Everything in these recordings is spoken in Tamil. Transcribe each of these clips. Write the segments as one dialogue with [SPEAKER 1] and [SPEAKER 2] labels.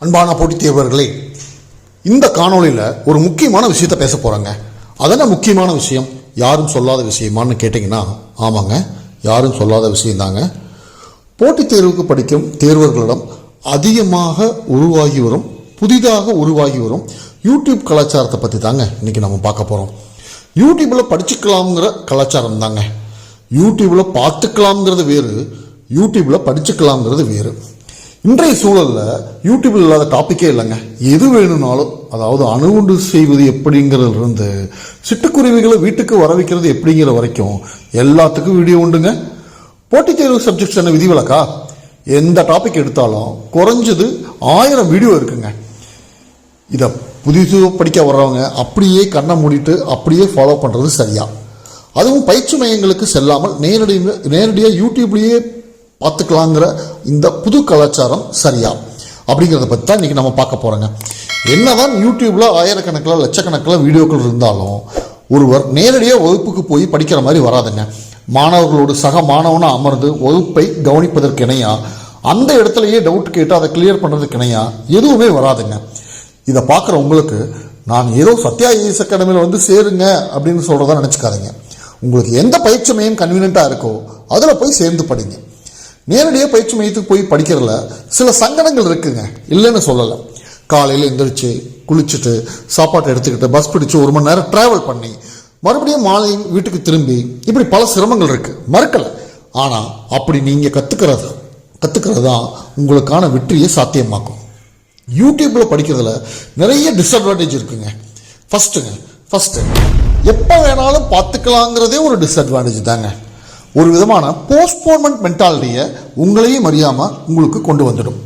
[SPEAKER 1] அன்பான போட்டித் தேர்வர்களே இந்த காணொளியில் ஒரு முக்கியமான விஷயத்த பேச போகிறாங்க அதென்ன முக்கியமான விஷயம்? யாரும் சொல்லாத விஷயமான்னு கேட்டிங்கன்னா ஆமாங்க யாரும் சொல்லாத விஷயந்தாங்க போட்டித் தேர்வுக்கு படிக்கும் தேர்வர்களிடம் அதிகமாக உருவாகி வரும் புதிதாக உருவாகி வரும் யூடியூப் கலாச்சாரத்தை பற்றி தாங்க இன்னைக்கு நம்ம பார்க்க போகிறோம் யூடியூப்பில் படிச்சுக்கலாம்ங்கிற கலாச்சாரம் தாங்க. யூடியூப்பில் பார்த்துக்கலாம்ங்கிறது வேறு யூடியூப்பில் படிச்சுக்கலாம்ங்கிறது வேறு. இன்றைய சூழலில் யூடியூப்பில் இல்லாத டாப்பிக்கே இல்லைங்க. எது வேணும்னாலும் அதாவது அணுகுண்டு செய்வது எப்படிங்கிறதுலேருந்து சிட்டுக்குருவிகளை வீட்டுக்கு வர வைக்கிறது எப்படிங்கிற வரைக்கும் எல்லாத்துக்கும் வீடியோ உண்டுங்க. போட்டித் தேர்வு சப்ஜெக்ட்ஸ் என்ன விதிவிலக்கா? எந்த டாபிக் எடுத்தாலும் குறைஞ்சது ஆயிரம் வீடியோ இருக்குங்க. இதை புதுசு படிக்க வர்றவங்க அப்படியே கண்ணை மூடிட்டு அப்படியே ஃபாலோ பண்ணுறது சரியா. அதுவும் பயிற்சி மையங்களுக்கு செல்லாமல் நேரடி நேரடியாக யூடியூப்லேயே பார்த்துக்கலாங்கிற இந்த புது கலாச்சாரம் சரியா? அப்படிங்கிறத பற்றி தான் இன்றைக்கி நம்ம பார்க்க போகிறோங்க என்னதான் யூடியூப்பில் ஆயிரக்கணக்கில் லட்சக்கணக்கில் வீடியோக்கள் இருந்தாலும் ஒருவர் நேரடியாக வகுப்புக்கு போய் படிக்கிற மாதிரி வராதுங்க. மாணவர்களோடு சக மாணவனாக அமர்ந்து வகுப்பை கவனிப்பதற்கு இணையா அந்த இடத்துலையே டவுட் கேட்டு அதை கிளியர் பண்ணுறதுக்கு இணையா எதுவுமே வராதுங்க. இதை பார்க்குற உங்களுக்கு நான் ஏதோ சத்யா ஐஏஎஸ் அகாடமியில் வந்து சேருங்க அப்படின்னு சொல்கிறதா நினச்சிக்காதீங்க. உங்களுக்கு எந்த பயிற்சி மையம் கன்வீனியண்ட்டாக இருக்கோ அதில் போய் சேர்ந்து படிங்க. நேரடியாக பயிற்சி மையத்துக்கு போய் படிக்கிறதுல சில சங்கடங்கள் இருக்குங்க. இல்லைன்னு சொல்லலை. காலையில் எந்திரிச்சு குளிச்சுட்டு சாப்பாட்டை எடுத்துக்கிட்டு பஸ் பிடிச்சு ஒரு மணி நேரம் ட்ராவல் பண்ணி மறுபடியும் மாலை வீட்டுக்கு திரும்பி இப்படி பல சிரமங்கள் இருக்குது மறுக்கலை. ஆனால் அப்படி நீங்கள் கற்றுக்கிறது கற்றுக்கிறது தான் உங்களுக்கான வெற்றியை சாத்தியமாக்கும். யூடியூப்பில் படிக்கிறதுல நிறைய டிஸ்அட்வான்டேஜ் இருக்குங்க. ஃபர்ஸ்ட்டுங்க ஃபஸ்ட்டு எப்போ வேணாலும் பார்த்துக்கலாங்கிறதே ஒரு டிஸ்அட்வான்டேஜ் தாங்க. ஒரு விதமான போஸ்ட்போன்மெண்ட் மென்டாலிட்டியை உங்களையும் அறியாமல் உங்களுக்கு கொண்டு வந்துடும்.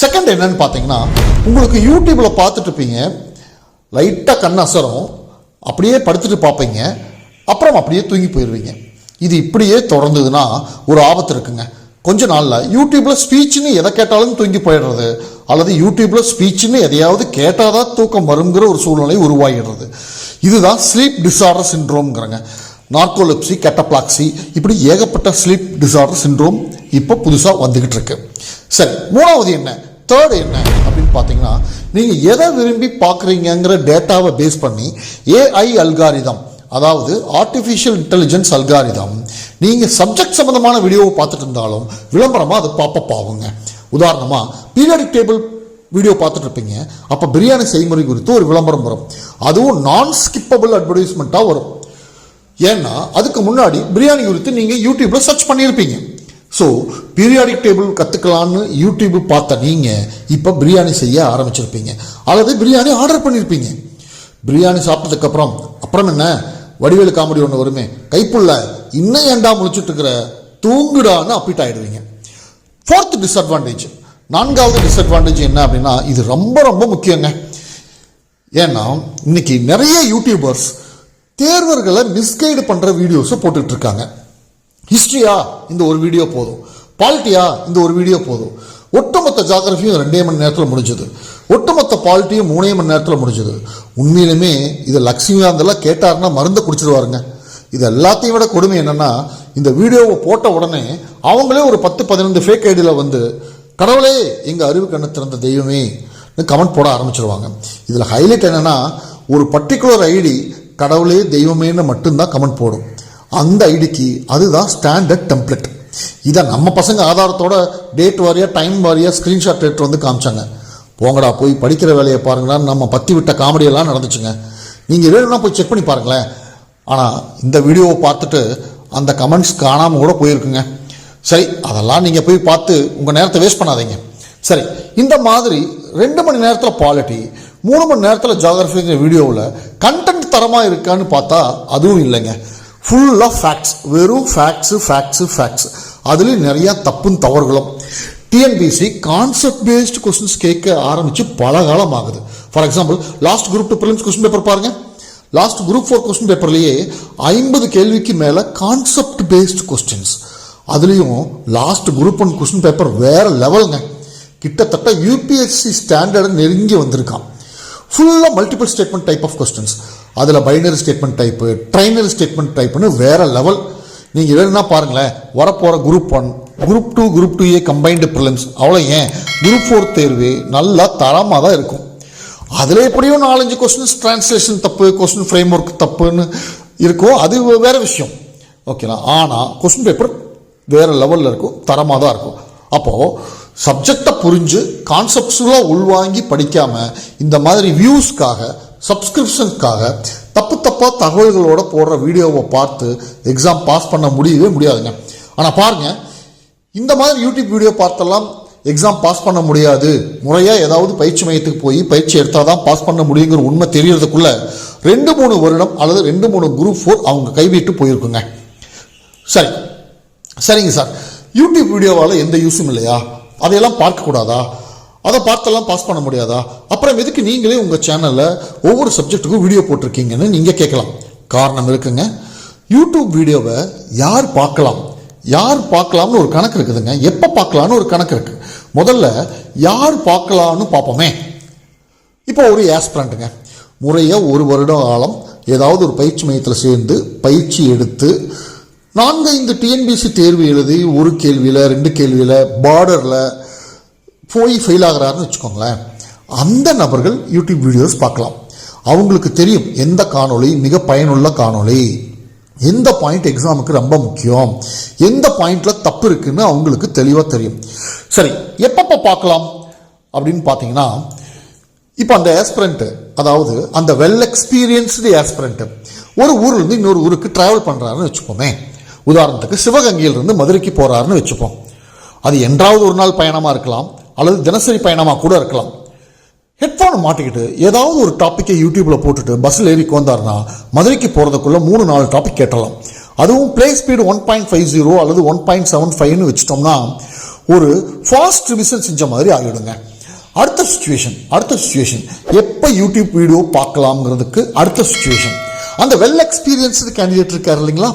[SPEAKER 1] செகண்ட் என்னன்னு பார்த்தீங்கன்னா உங்களுக்கு யூடியூப்பில் பார்த்துட்டு இருப்பீங்க. லைட்டாக கண் அசரம். அப்படியே படுத்துட்டு பார்ப்பீங்க. அப்புறம் அப்படியே தூங்கி போயிடுவீங்க. இது இப்படியே தொடர்ந்ததுன்னா ஒரு ஆபத்து இருக்குங்க. கொஞ்ச நாளில் யூடியூப்பில் ஸ்பீச்சுன்னு எதை கேட்டாலும் தூங்கி போயிடுறது. அல்லது யூடியூப்பில் ஸ்பீச்சுன்னு எதையாவது கேட்டால் தான் தூக்கம் வருங்கிற ஒரு சூழ்நிலை உருவாகிடுறது. இதுதான் ஸ்லீப் டிசார்டர் சின்ரோம்ங்கிறங்க நார்கோலெப்சி கெட்டப்ளாக்சி இப்படி ஏகப்பட்ட ஸ்லீப் டிசார்டர் சின்ரோம் இப்போ புதுசாக வந்துக்கிட்டு இருக்கு. சரி மூணாவது என்ன? தேர்ட் என்ன? அப்படின்னு பார்த்தீங்கன்னா நீங்கள் எதை விரும்பி பார்க்குறீங்கங்கிற டேட்டாவை பேஸ் பண்ணி ஏஐ அல்காரிதம் அதாவது ஆர்டிஃபிஷியல் இன்டெலிஜென்ஸ் அல்காரிதம் நீங்கள் சப்ஜெக்ட் சம்மந்தமான வீடியோவை பார்த்துட்டு இருந்தாலும் விளம்பரமாக அது பாப்பப் ஆகுங்க. உதாரணமாக பீரியாடிக் டேபிள் வீடியோ பார்த்துட்டு இருப்பீங்க அப்போ பிரியாணி செய்முறை குறித்து ஒரு விளம்பரம் வரும். அதுவும் நான் ஸ்கிப்பபிள் அட்வர்டைஸ்மெண்ட்டாக வரும். ஏன்னா அதுக்கு முன்னாடி பிரியாணி குறித்து நீங்கள் யூடியூப்பில் சர்ச் பண்ணியிருப்பீங்க. ஸோ பீரியாடிக் டேபிள் கற்றுக்கலான்னு யூடியூப் பார்த்த நீங்கள் இப்போ பிரியாணி செய்ய ஆரம்பிச்சிருப்பீங்க. அல்லது பிரியாணி ஆர்டர் பண்ணியிருப்பீங்க பிரியாணி சாப்பிட்டதுக்கப்புறம் அப்புறம் என்ன? வடிவேலு காமெடி ஒன்று வருமே. கைப்புள்ள இன்னும் ஏண்டா முழிச்சிட்டு தூங்குடான்னு அப்பிட் ஆகிடுவீங்க ஃபோர்த் டிஸ்அட்வான்டேஜ் நான்காவது டிஸ்அட்வான்டேஜ் என்ன அப்படின்னா இது ரொம்ப ரொம்ப முக்கியங்க. ஏன்னா இன்னைக்கு நிறைய யூடியூபர்ஸ் தேர்வர்களை மிஸ்கைடு பண்ணுற வீடியோஸை போட்டுட்டு இருக்காங்க ஹிஸ்ட்ரியா இந்த ஒரு வீடியோ போதும். பாலிட்டியா இந்த ஒரு வீடியோ போதும். ஒட்டுமொத்த ஜாகிரபியும் ரெண்டே மணி நேரத்தில் முடிஞ்சது. ஒட்டுமொத்த பாலிட்டியும் மூணே மணி நேரத்தில் முடிஞ்சது. உண்மையிலுமே இது லக்ஷ்மிகாந்தெல்லாம் கேட்டாருன்னா மருந்தை குடிச்சிடுவாருங்க இது எல்லாத்தையும் விட கொடுமை என்னென்னா இந்த வீடியோவை போட்ட உடனே அவங்களே ஒரு பத்து பதினஞ்சு ஃபேக் ஐடியில் வந்து கடவுளே எங்கள் அறிவு கண்ணு திறந்த தெய்வமே கமெண்ட் போட ஆரம்பிச்சிருவாங்க. இதில் ஹைலைட் என்னன்னா ஒரு பர்டிகுலர் ஐடி கடவுளே தெய்வமேன்னு மட்டும்தான் கமெண்ட் போடும். அந்த ஐடிக்கு அதுதான் ஸ்டாண்டர்ட் டெம்ப்ளெட் இதை நம்ம பசங்க ஆதாரத்தோட டேட் வாரியாக டைம் வாரியா ஸ்க்ரீன்ஷாட் எடுத்து வந்து காமிச்சாங்க. போங்கடா போய் படிக்கிற வேலையை பாருங்களான்னு நம்ம பத்தி விட்ட காமெடியெல்லாம் நடந்துச்சுங்க. நீங்கள் வேணும்னா போய் செக் பண்ணி பாருங்களேன். ஆனால் இந்த வீடியோவை பார்த்துட்டு அந்த கமெண்ட்ஸ் காணாமல் கூட போயிருக்குங்க. சரி அதெல்லாம் நீங்கள் போய் பார்த்து உங்கள் நேரத்தை வேஸ்ட் பண்ணாதீங்க. சரி இந்த மாதிரி ரெண்டு மணி நேரத்தில் பாலிட்டி மூணு மணி நேரத்தில் ஜாகிரஃபிங்கிற வீடியோவில் கண்டென்ட் தரமாக இருக்கான்னு பார்த்தா அதுவும் இல்லைங்க. ஃபுல்லாக ஃபேக்ட்ஸ் வெறும் ஃபேக்ட்ஸு ஃபேக்ட்ஸு ஃபேக்ட்ஸ் அதுலேயும் நிறையா தப்பும் தவறுகளும். டிஎன்பிசி கான்செப்ட் பேஸ்டு கொஸ்டின்ஸ் கேட்க ஆரம்பித்து பல காலம் ஆகுது. For example last group two prelims question paper பாருங்கள் லாஸ்ட் குரூப் ஃபோர் கொஸ்டின் பேப்பர்லேயே ஐம்பது கேள்விக்கு மேலே கான்செப்ட் பேஸ்டு கொஸ்டின்ஸ் அதுலேயும் last group one question paper வேறு லெவலுங்க கிட்டத்தட்ட யூபிஎஸ்சி ஸ்டாண்டர்டு நெருங்கி வந்திருக்கான் ஃபுல்லாக multiple statement type of questions அதில் binary statement type trinary statement டைப்புன்னு வேற லெவல் நீங்கள் வேணும்னா பாருங்களேன் வரப்போகிற group one group two group two A combined prelims அவ்வளோ ஏன்? குரூப் ஃபோர் தேர்வு நல்லா தரமாக தான் இருக்கும். அதில் எப்படியும் நாலஞ்சு கொஸ்டின்ஸ் டிரான்ஸ்லேஷன் தப்பு கொஸ்டின் ஃப்ரேம் ஒர்க் தப்புன்னு இருக்கோ அது வேற விஷயம். ஓகேங்களா ஆனால் கொஸ்டின் பேப்பர் வேறு லெவலில் இருக்கும் தரமாக தான் இருக்கும். அப்போது சப்ஜெக்டை புரிஞ்சு கான்செப்ட்ஸுலாம் உள்வாங்கி படிக்காமல் இந்த மாதிரி வியூஸ்க்காக சப்ஸ்கிரிப்ஷனுக்காக தப்பு தப்பாக தகவல்களோட போடுற வீடியோவை பார்த்து எக்ஸாம் பாஸ் பண்ண முடியவே முடியாதுங்க. ஆனால் பாருங்கள் இந்த மாதிரி யூடியூப் வீடியோ பார்த்தெல்லாம் எக்ஸாம் பாஸ் பண்ண முடியாது. முறையாக ஏதாவது பயிற்சி மையத்துக்கு போய் பயிற்சி எடுத்தால் தான் பாஸ் பண்ண முடியுங்கிற உண்மை தெரியறதுக்குள்ள ரெண்டு மூணு வருடம் அல்லது ரெண்டு மூணு குரூப் ஃபோர் அவங்க கைவிட்டு போயிருக்குங்க. சரி. சரிங்க சார். யூடியூப் வீடியோவால் எந்த யூஸும் இல்லையா? அதையெல்லாம் பார்க்கக்கூடாதா? அதை பார்த்தெல்லாம் பாஸ் பண்ண முடியாதா? அப்புறம் எதுக்கு நீங்களே உங்கள் சேனலில் ஒவ்வொரு சப்ஜெக்ட்டுக்கும் வீடியோ போட்டிருக்கீங்கன்னு நீங்கள் கேட்கலாம். காரணம் இருக்குங்க. யூடியூப் வீடியோவை யார் பார்க்கலாம்? யார் பார்க்கலாம்னு ஒரு கணக்கு இருக்குதுங்க. எப்போ பார்க்கலாம்னு ஒரு கணக்கு இருக்குது முதல்ல யார் பார்க்கலாம்னு பார்ப்போமே. இப்போ ஒரு ஆஸ்பிரண்ட்டுங்க முறையாக ஒரு வருடம் காலம் ஏதாவது ஒரு பயிற்சி மையத்தில் சேர்ந்து பயிற்சி எடுத்து நான்கைந்து டிஎன்பிசி தேர்வு எழுதி ஒரு கேள்வியில் ரெண்டு கேள்வியில் பார்டரில் போய் ஃபெயில் ஆகுறாருன்னு வச்சுக்கோங்களேன். அந்த நபர்கள் யூடியூப் வீடியோஸ் பார்க்கலாம். அவங்களுக்கு தெரியும் எந்த காணொளி மிக பயனுள்ள காணொளி. எந்த பாயிண்ட் எக்ஸாமுக்கு ரொம்ப முக்கியம். எந்த பாயிண்டில் தப்பு இருக்குன்னு அவங்களுக்கு தெளிவாக தெரியும். சரி எப்பப்போ பார்க்கலாம்? அப்படின்னு பார்த்தீங்கன்னா இப்போ அந்த ஏஸ்பிரண்ட்டு அதாவது அந்த வெல் எக்ஸ்பீரியன்ஸ்டு ஏஸ்பிரண்ட்டு ஒரு ஊர்லேருந்து இன்னொரு ஊருக்கு ட்ராவல் பண்ணுறாருன்னு வச்சுக்கோமே. உதாரணத்துக்கு சிவகங்கையிலிருந்து மதுரைக்கு போகிறாருன்னு வச்சுப்போம். அது என்றாவது ஒரு நாள் பயணமாக இருக்கலாம் அல்லது தினசரி பயணமாக கூட இருக்கலாம். ஹெட்ஃபோனை மாட்டிக்கிட்டு ஏதாவது ஒரு டாப்பிக்கை யூடியூப்பில் போட்டுட்டு பஸ்ஸில் ஏறி வந்தார்னா மதுரைக்கு போகிறதுக்குள்ளே மூணு நாலு டாபிக் கேட்டலாம். அதுவும் play speed one point five zero அல்லது ஒன் பாயிண்ட் செவன் ஃபைவ்னு வச்சிட்டோம்னா ஒரு ஃபாஸ்ட் ரிவிஷன் செஞ்ச மாதிரி ஆகிடுங்க. அடுத்த சுச்சுவேஷன் அடுத்த சுச்சுவேஷன் எப்போ யூடியூப் வீடியோ பார்க்கலாம்ங்கிறதுக்கு அடுத்த சுச்சுவேஷன் அந்த வெல் எக்ஸ்பீரியன்ஸ்டு கேண்டிடேட் இருக்கார் இல்லைங்களா?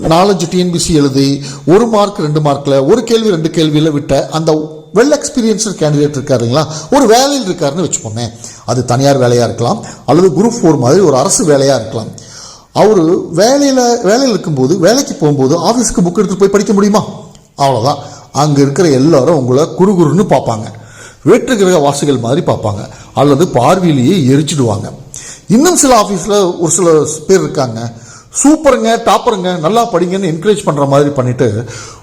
[SPEAKER 1] நாலஞ்சு டிஎன்பிசி எழுதி ஒரு மார்க் ரெண்டு மார்க்கில் ஒரு கேள்வி ரெண்டு கேள்வியில் விட்ட அந்த வெல் எக்ஸ்பீரியன்ஸ்டு கேண்டிடேட் இருக்கார் இல்லைங்களா? ஒரு வேலையில் இருக்காருன்னு வச்சுப்போமே அது தனியார் வேலையாக இருக்கலாம் அல்லது குரூப் ஃபோர் மாதிரி ஒரு அரசு வேலையாக இருக்கலாம். அவர் வேலையில் வேலையில் இருக்கும்போது வேலைக்கு போகும்போது ஆஃபீஸுக்கு புக் எடுத்துகிட்டு போய் படிக்க முடியுமா? அவ்வளோதான் அங்கே இருக்கிற எல்லாரும் உங்களை குறுகுறுன்னு பார்ப்பாங்க. வேற்று கிரக வாசிகள் மாதிரி பார்ப்பாங்க. அல்லது பார்வையிலேயே எரிச்சிடுவாங்க. இன்னும் சில ஆஃபீஸில் ஒரு சில பேர் இருக்காங்க. சூப்பருங்க டாப்பருங்க நல்லா படிங்கன்னு என்கரேஜ் பண்ணுற மாதிரி பண்ணிவிட்டு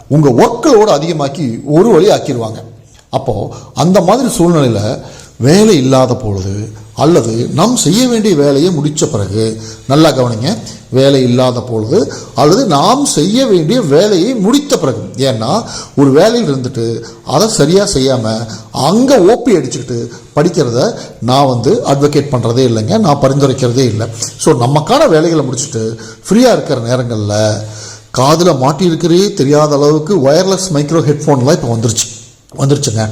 [SPEAKER 1] உங்கள் ஒர்க்கலோடு அதிகமாக்கி ஒரு வழி ஆக்கிடுவாங்க அப்போது அந்த மாதிரி சூழ்நிலையில் வேலை இல்லாத பொழுது அல்லது நாம் செய்ய வேண்டிய வேலையை முடித்த பிறகு நல்லா கவனிங்க வேலை இல்லாத பொழுது அல்லது நாம் செய்ய வேண்டிய வேலையை முடித்த பிறகு ஏன்னா ஒரு வேலையில் இருந்துட்டு அதை சரியாக செய்யாமல் அங்கே ஓப்பி அடிச்சுக்கிட்டு படிக்கிறத நான் வந்து அட்வொகேட் பண்ணுறதே இல்லைங்க நான் பரிந்துரைக்கிறதே இல்லை. ஸோ நமக்கான வேலைகளை முடிச்சுட்டு ஃப்ரீயாக இருக்கிற நேரங்களில் காதில் மாட்டியிருக்கிறே தெரியாத அளவுக்கு ஒயர்லெஸ் மைக்ரோ ஹெட்ஃபோன்லாம் இப்போ வந்துருச்சு. வந்துருச்சுங்க.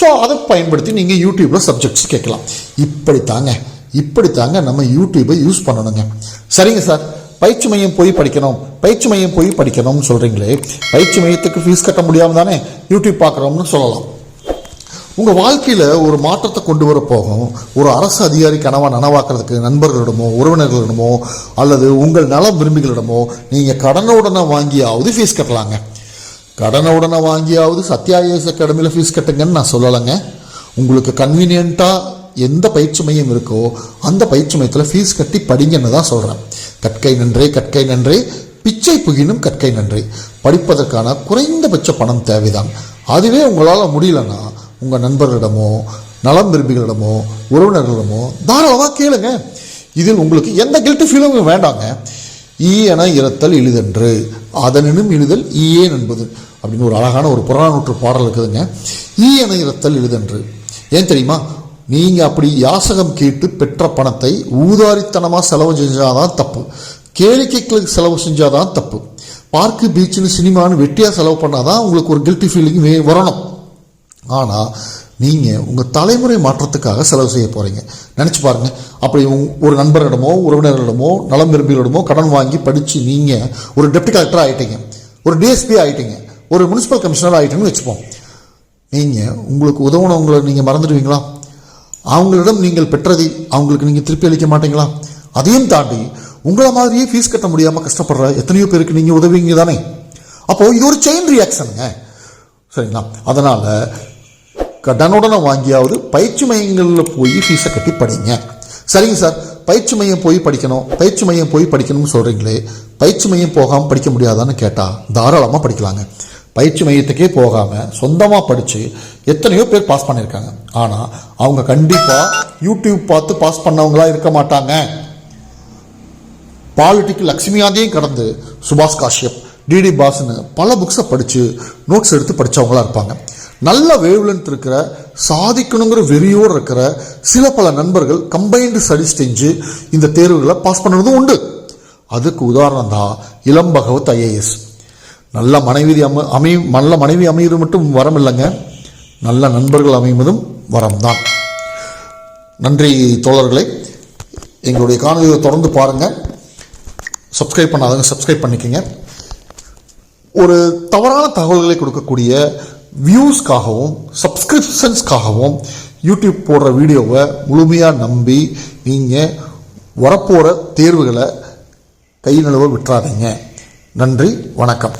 [SPEAKER 1] ஸோ அதை பயன்படுத்தி நீங்கள் யூடியூப்பில் சப்ஜெக்ட்ஸ் கேட்கலாம். இப்படி தாங்க இப்படி தாங்க நம்ம யூடியூப்பை யூஸ் பண்ணணுங்க. சரிங்க சார். பயிற்சி மையம் போய் படிக்கணும். பயிற்சி மையம் போய் படிக்கணும்னு சொல்கிறீங்களே பயிற்சி மையத்துக்கு ஃபீஸ் கட்ட முடியாமல் தானே யூடியூப் பார்க்குறோம்னு சொல்லலாம். உங்கள் வாழ்க்கையில் ஒரு மாற்றத்தை கொண்டு வர போகும். ஒரு அரசு அதிகாரி கனவாக நனவாக்குறதுக்கு நண்பர்களிடமோ உறவினர்களிடமோ அல்லது உங்கள் நல விரும்பிகளிடமோ நீங்கள் கடனுடனே வாங்கியாவது ஃபீஸ் கட்டலாங்க. கடனுடனே வாங்கியாவது சத்யாயஸ் அகாடமியில் ஃபீஸ் கட்டுங்கன்னு நான் சொல்லலைங்க. உங்களுக்கு கன்வீனியண்ட்டாக எந்த பயிற்சி மையம் இருக்கோ அந்த பயிற்சி மையத்தில் ஃபீஸ் கட்டி படிங்கன்னு தான் சொல்கிறேன் கற்கை நன்றே கற்கை நன்றே. பிச்சை புகினும் கற்கை நன்றி. படிப்பதற்கான குறைந்தபட்ச பணம் தேவைதான். அதுவே உங்களால் முடியலன்னா உங்கள் நண்பர்களிடமோ நலம் விரும்பிகளிடமோ உறவினர்களிடமோ தாராளமாக கேளுங்க. இதில் உங்களுக்கு எந்த கில்ட்டு ஃபீலும் வேண்டாங்க. ஈ என இறத்தல் இழிதென்று. அதனினும் எழுதல் ஈயே என்பது அப்படின்னு ஒரு அழகான ஒரு புறநானூற்று பாடல் இருக்குதுங்க. ஈ என இறத்தல் ஏன் தெரியுமா? நீங்கள் அப்படி யாசகம் கேட்டு பெற்ற பணத்தை ஊதாரித்தனமாக செலவு செஞ்சாதான் தப்பு. கேளிக்கைகளுக்கு செலவு செஞ்சாதான் தப்பு. பார்க்கு பீச்சுன்னு சினிமான்னு வெட்டியாக செலவு பண்ணாதான் உங்களுக்கு ஒரு கில்ட்டி ஃபீலிங் வரணும். ஆனால் நீங்கள் உங்கள் தலைமுறை மாற்றத்துக்காக செலவு செய்ய போகிறீங்க நினச்சி பாருங்கள் அப்படி ஒரு நண்பரிடமோ உறவினர்களிடமோ நலம் விரும்பிகளிடமோ கடன் வாங்கி படித்து நீங்கள் ஒரு டெப்டி கலெக்டர் ஆகிட்டீங்க ஒரு டிஎஸ்பி ஆகிட்டீங்க ஒரு முனிசிபல் கமிஷனர் ஆகிட்டீங்கன்னு வச்சுப்போம். நீங்கள் உங்களுக்கு உதவுனவங்களை நீங்கள் மறந்துடுவீங்களா? அவங்களிடம் நீங்கள் பெற்றதை அவங்களுக்கு நீங்கள் திருப்பி அளிக்க மாட்டீங்களா? அதையும் தாண்டி உங்களை மாதிரியே ஃபீஸ் கட்ட முடியாமல் கஷ்டப்படுற எத்தனையோ பேருக்கு நீங்கள் உதவிங்க தானே? அப்போது இது ஒரு செயின் ரியாக்ஷனுங்க சரிங்களா? அதனால் கடனுடனே வாங்கியாவது பயிற்சி மையங்களில் போய் ஃபீஸை கட்டி படிங்க. சரிங்க சார். பயிற்சி மையம் போய் படிக்கணும். பயிற்சி மையம் போய் படிக்கணும்னு சொல்கிறீங்களே பயிற்சி மையம் போகாமல் படிக்க முடியாதான்னு கேட்டால் தாராளமாக படிக்கலாங்க. பயிற்சி மையத்துக்கே போகாமல் சொந்தமாக படித்து எத்தனையோ பேர் பாஸ் பண்ணியிருக்காங்க. ஆனால் அவங்க கண்டிப்பாக யூடியூப் பார்த்து பாஸ் பண்ணவங்களா இருக்க மாட்டாங்க. பாலிட்டிக்கு லக்ஷ்மியாந்தையும் கடந்து சுபாஷ் காஷ்யப் டிடி பாஸ்னு பல புக்ஸை படித்து நோட்ஸ் எடுத்து படித்தவங்களா இருப்பாங்க. நல்ல வேவ்லென்த் இருக்கிற சாதிக்கணுங்கிற வெறியோடு இருக்கிற சில பல நண்பர்கள் கம்பைன்டு ஸ்டடி செஞ்சு இந்த தேர்வுகளை பாஸ் பண்ணுறதும் உண்டு. அதுக்கு உதாரணம் தான் இளம் பகவத் ஐஏஎஸ் நல்ல மனைவி அம அமை நல்ல மனைவி அமைவது மட்டும் வரம் இல்லைங்க நல்ல நண்பர்கள் அமைவதும் வரம்தான். நன்றி தோழர்களை. எங்களுடைய காணொலியை தொடர்ந்து பாருங்கள் சப்ஸ்கிரைப் பண்ணாதவங்க சப்ஸ்கிரைப் பண்ணிக்கோங்க. ஒரு தவறான தகவல்களை கொடுக்கக்கூடிய வியூஸ்க்காகவும் சப்ஸ்கிரிப்ஷன்ஸ்க்காகவும் யூடியூப் போடுற வீடியோவை முழுமையாக நம்பி நீங்கள் வரப்போகிற தேர்வுகளை கை நழுவ விட்டுறாதீங்க. நன்றி வணக்கம்.